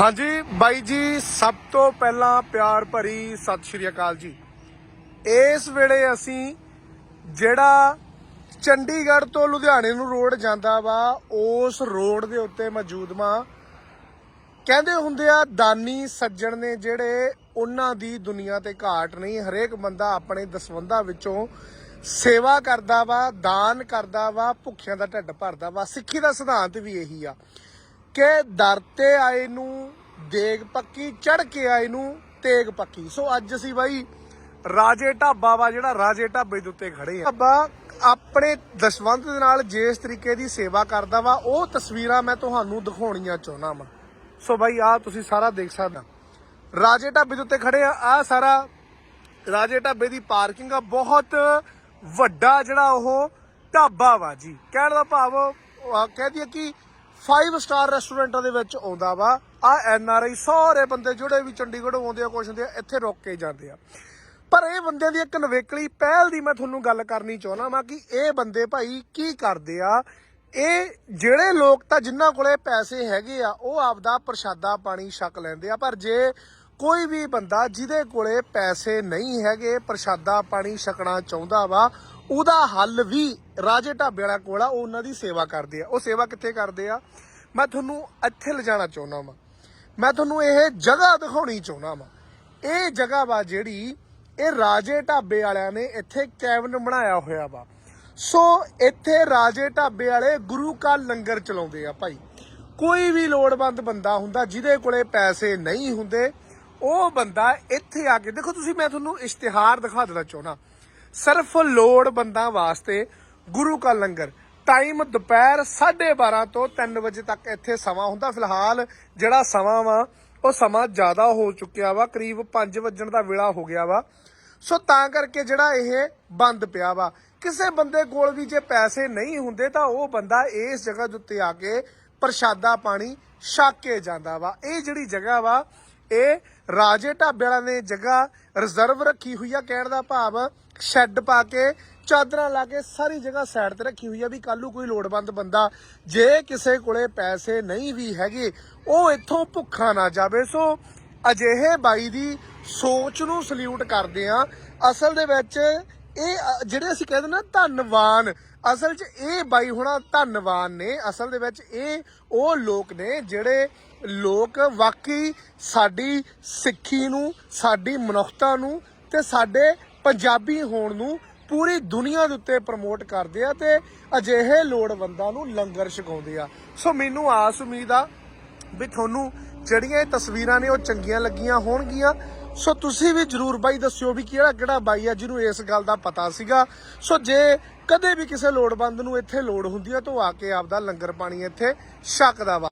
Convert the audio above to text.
ਹਾਂਜੀ, ਬਾਈ ਜੀ, ਸਭ ਤੋਂ ਪਹਿਲਾਂ ਪਿਆਰ ਭਰੀ ਸਤਿ ਸ਼੍ਰੀ ਅਕਾਲ ਜੀ। ਇਸ ਵੇਲੇ ਅਸੀਂ ਜਿਹੜਾ ਚੰਡੀਗੜ੍ਹ ਤੋਂ ਲੁਧਿਆਣੇ ਨੂੰ ਰੋਡ ਜਾਂਦਾ ਵਾ, ਉਸ ਰੋਡ ਦੇ ਉੱਤੇ ਮੌਜੂਦ ਮਾਂ ਕਹਿੰਦੇ ਹੁੰਦੇ ਆ, ਦਾਨੀ ਸੱਜਣ ਨੇ ਜਿਹੜੇ ਉਹਨਾਂ ਦੀ ਦੁਨੀਆ ਤੇ ਘਾਟ ਨਹੀਂ, ਹਰੇਕ ਬੰਦਾ ਆਪਣੇ ਦਸਵੰਧਾਂ ਵਿੱਚੋਂ ਸੇਵਾ ਕਰਦਾ ਵਾ, ਦਾਨ ਕਰਦਾ ਵਾ, ਭੁੱਖਿਆਂ ਦਾ ਢਿੱਡ ਭਰਦਾ ਵਾ। ਸਿੱਖੀ ਦਾ ਸਿਧਾਂਤ ਵੀ ਇਹੀ ਆ। ਕਿ ਦਰ ਤੇ ਆਏ ਨੂੰ, ਦੇਗ ਪੱਕੀ ਚੜ ਕੇ ਆਏ ਨੂੰ, ਤੇਗ ਪੱਕੀ। ਸੋ ਅੱਜ ਅਸੀਂ ਬਾਈ ਰਾਜੇ ਢਾਬਾ ਵਾ, ਜਿਹੜਾ ਰਾਜੇ ਢਾਬੇ ਦੇ ਉੱਤੇ ਖੜੇ ਆ। ਢਾਬਾ ਆਪਣੇ ਦਸ਼ਵੰਤ ਦੇ ਨਾਲ ਜਿਸ ਤਰੀਕੇ ਦੀ ਸੇਵਾ ਕਰਦਾ ਵਾ, ਉਹ ਤਸਵੀਰਾਂ ਮੈਂ ਤੁਹਾਨੂੰ ਦਿਖਾਉਣੀਆਂ ਚਾਹੁੰਦਾ ਵਾਂ। ਸੋ ਬਾਈ ਆ ਤੁਸੀਂ ਸਾਰਾ ਦੇਖ ਸਕਦਾ ਰਾਜੇ ਢਾਬੇ ਦੇ ਉੱਤੇ ਖੜੇ ਆ। ਆ ਸਾਰਾ ਰਾਜੇ ਢਾਬੇ ਦੀ ਪਾਰਕਿੰਗ ਆ। ਬਹੁਤ ਵੱਡਾ ਜਿਹੜਾ ਉਹ ਢਾਬਾ ਵਾ ਜੀ। ਕਹਿਣ ਦਾ ਭਾਵ ਕਹਿ ਦਈਏ ਕਿ 5 ਸਟਾਰ ਰੈਸਟੋਰੈਂਟਾਂ ਦੇ ਵਿੱਚ ਆਉਂਦਾ ਵਾ। ਆ ਐਨ ਆਰ ਆਈ ਸਾਰੇ ਬੰਦੇ ਜਿਹੜੇ ਵੀ ਚੰਡੀਗੜ੍ਹੋਂ ਆਉਂਦੇ ਆ, ਕੁਛ ਹੁੰਦੇ ਆ, ਇੱਥੇ ਰੁਕ ਕੇ ਜਾਂਦੇ ਆ। ਪਰ ਇਹ ਬੰਦਿਆਂ ਦੀ ਇੱਕ ਨਵੇਕਲੀ ਪਹਿਲ ਦੀ ਮੈਂ ਤੁਹਾਨੂੰ ਗੱਲ ਕਰਨੀ ਚਾਹੁੰਦਾ ਵਾਂ ਕਿ ਇਹ ਬੰਦੇ ਭਾਈ ਕੀ ਕਰਦੇ ਆ? ਇਹ ਜਿਹੜੇ ਲੋਕ ਤਾਂ ਜਿਨ੍ਹਾਂ ਕੋਲੇ ਪੈਸੇ ਹੈਗੇ ਆ, ਉਹ ਆਪਦਾ ਪ੍ਰਸ਼ਾਦਾ ਪਾਣੀ ਛਕ ਲੈਂਦੇ ਆ। ਪਰ ਜੇ ਕੋਈ ਵੀ ਬੰਦਾ ਜਿਹਦੇ ਕੋਲੇ ਪੈਸੇ ਨਹੀਂ ਹੈਗੇ, ਪ੍ਰਸ਼ਾਦਾ ਪਾਣੀ ਛਕਣਾ ਚਾਹੁੰਦਾ ਵਾ ਉਹਦਾ ਹੱਲ ਵੀ ਰਾਜੇ ਢਾਬੇ ਵਾਲਾ ਕੋਲ ਆ, ਉਹ ਉਹਨਾਂ ਦੀ ਸੇਵਾ ਕਰਦੇ ਆ। ਉਹ ਸੇਵਾ ਕਿੱਥੇ ਕਰਦੇ ਆ? ਮੈਂ ਤੁਹਾਨੂੰ ਇੱਥੇ ਲਿਜਾਣਾ ਚਾਹੁੰਦਾ ਵਾਂ। ਮੈਂ ਤੁਹਾਨੂੰ ਇਹ ਜਗ੍ਹਾ ਦਿਖਾਉਣੀ ਚਾਹੁੰਦਾ ਵਾਂ। ਇਹ ਜਗ੍ਹਾ ਵਾ ਜਿਹੜੀ ਇਹ ਰਾਜੇ ਢਾਬੇ ਵਾਲਿਆਂ ਨੇ ਇੱਥੇ ਕੈਬਨ ਬਣਾਇਆ ਹੋਇਆ ਵਾ। ਸੋ ਇੱਥੇ ਰਾਜੇ ਢਾਬੇ ਵਾਲੇ ਗੁਰੂ ਕਾ ਲੰਗਰ ਚਲਾਉਂਦੇ ਆ ਭਾਈ। ਕੋਈ ਵੀ ਲੋੜਵੰਦ ਬੰਦਾ ਹੁੰਦਾ, ਜਿਹਦੇ ਕੋਲੇ ਪੈਸੇ ਨਹੀਂ ਹੁੰਦੇ, ਉਹ ਬੰਦਾ ਇੱਥੇ ਆ ਕੇ, ਦੇਖੋ ਤੁਸੀਂ, ਮੈਂ ਤੁਹਾਨੂੰ ਇਸ਼ਤਿਹਾਰ ਦਿਖਾ ਦੇਣਾ ਚਾਹੁੰਦਾ। ਸਿਰਫ ਲੋੜਵੰਦਾਂ ਵਾਸਤੇ ਗੁਰੂ ਕਾ ਲੰਗਰ। ਟਾਈਮ ਦੁਪਹਿਰ 12:30 ਤੋਂ 3 ਵਜੇ ਤੱਕ ਇੱਥੇ ਸਮਾਂ ਹੁੰਦਾ। ਫਿਲਹਾਲ ਜਿਹੜਾ ਸਮਾਂ ਵਾ, ਉਹ ਸਮਾਂ ਜ਼ਿਆਦਾ ਹੋ ਚੁੱਕਿਆ ਵਾ। ਕਰੀਬ 5 ਵਜਣ ਦਾ ਵੇਲਾ ਹੋ ਗਿਆ ਵਾ। ਸੋ ਤਾਂ ਕਰਕੇ ਜਿਹੜਾ ਇਹ ਬੰਦ ਪਿਆ ਵਾ। ਕਿਸੇ ਬੰਦੇ ਕੋਲ ਵੀ ਜੇ ਪੈਸੇ ਨਹੀਂ ਹੁੰਦੇ ਤਾਂ ਉਹ ਬੰਦਾ ਇਸ ਜਗ੍ਹਾ ਦੇ ਉੱਤੇ ਆ ਕੇ ਪ੍ਰਸ਼ਾਦਾ ਪਾਣੀ ਛਕ ਕੇ ਜਾਂਦਾ ਵਾ। ਇਹ ਜਿਹੜੀ ਜਗ੍ਹਾ ਵਾ ਇਹ ਰਾਜੇ ਢਾਬੇ ਵਾਲਿਆਂ ਨੇ ਜਗ੍ਹਾ ਰਿਜ਼ਰਵ ਰੱਖੀ ਹੋਈ ਆ ਕਹਿਣ ਦਾ ਭਾਵ ਸ਼ੈੱਡ ਪਾ ਕੇ, ਚਾਦਰਾਂ ਲਾ ਕੇ ਸਾਰੀ ਜਗ੍ਹਾ ਸਾਈਡ ਤੇ ਰੱਖੀ ਹੋਈ ਆ ਵੀ ਕੱਲ ਨੂੰ ਕੋਈ ਲੋੜਵੰਦ ਬੰਦਾ ਜੇ ਕਿਸੇ ਕੋਲੇ ਪੈਸੇ ਨਹੀਂ ਵੀ ਹੈਗੇ, ਉਹ ਇੱਥੋਂ ਭੁੱਖਾ ਨਾ ਜਾਵੇ। ਸੋ ਅਜਿਹੇ ਬਾਈ ਦੀ ਸੋਚ ਨੂੰ ਸਲੂਟ ਕਰਦੇ ਆ। ਅਸਲ ਦੇ ਵਿੱਚ ਇਹ ਅ, ਜਿਹੜੇ ਅਸੀਂ ਕਹਿੰਦੇ ਨਾ ਧੰਨਵਾਨ ਅਸਲ 'ਚ ਇਹ ਬਾਈ ਹੋਣਾ ਧੰਨਵਾਨ ਨੇ ਅਸਲ ਦੇ ਵਿੱਚ ਇਹ ਉਹ ਲੋਕ ਨੇ ਜਿਹੜੇ ਲੋਕ ਵਾਕਈ ਸਾਡੀ ਸਿੱਖੀ ਨੂੰ ਸਾਡੀ ਮਨੁੱਖਤਾ ਨੂੰ ਤੇ ਸਾਡੇ ਪੰਜਾਬੀ ਹੋਣ ਨੂੰ ਪੂਰੀ ਦੁਨੀਆ ਦੇ ਉੱਤੇ ਪ੍ਰਮੋਟ ਕਰਦੇ ਆ ਤੇ ਅਜਿਹੇ ਲੋੜਵੰਦਾਂ ਨੂੰ ਲੰਗਰ ਛਕਾਉਂਦੇ ਆ। ਸੋ ਮੈਨੂੰ ਆਸ ਉਮੀਦ ਆ ਵੀ ਤੁਹਾਨੂੰ ਜਿਹੜੀਆਂ ਇਹ ਤਸਵੀਰਾਂ ਨੇ ਉਹ ਚੰਗੀਆਂ ਲੱਗੀਆਂ ਹੋਣਗੀਆਂ। ਸੋ ਤੁਸੀਂ ਵੀ ਜਰੂਰ ਬਾਈ ਦੱਸਿਓ ਵੀ ਕਿਹੜਾ ਕਿਹੜਾ ਬਾਈ ਆ ਜਿਹਨੂੰ ਇਸ ਗੱਲ ਦਾ ਪਤਾ ਸੀਗਾ। ਸੋ ਜੇ ਕਦੇ ਵੀ ਕਿਸੇ ਲੋੜਵੰਦ ਨੂੰ ਇੱਥੇ ਲੋੜ ਹੁੰਦੀ ਹੈ ਤਾਂ ਉਹ ਆ ਕੇ ਆਪਦਾ ਲੰਗਰ ਪਾਣੀ ਇੱਥੇ ਛਕਦਾ ਵਾ।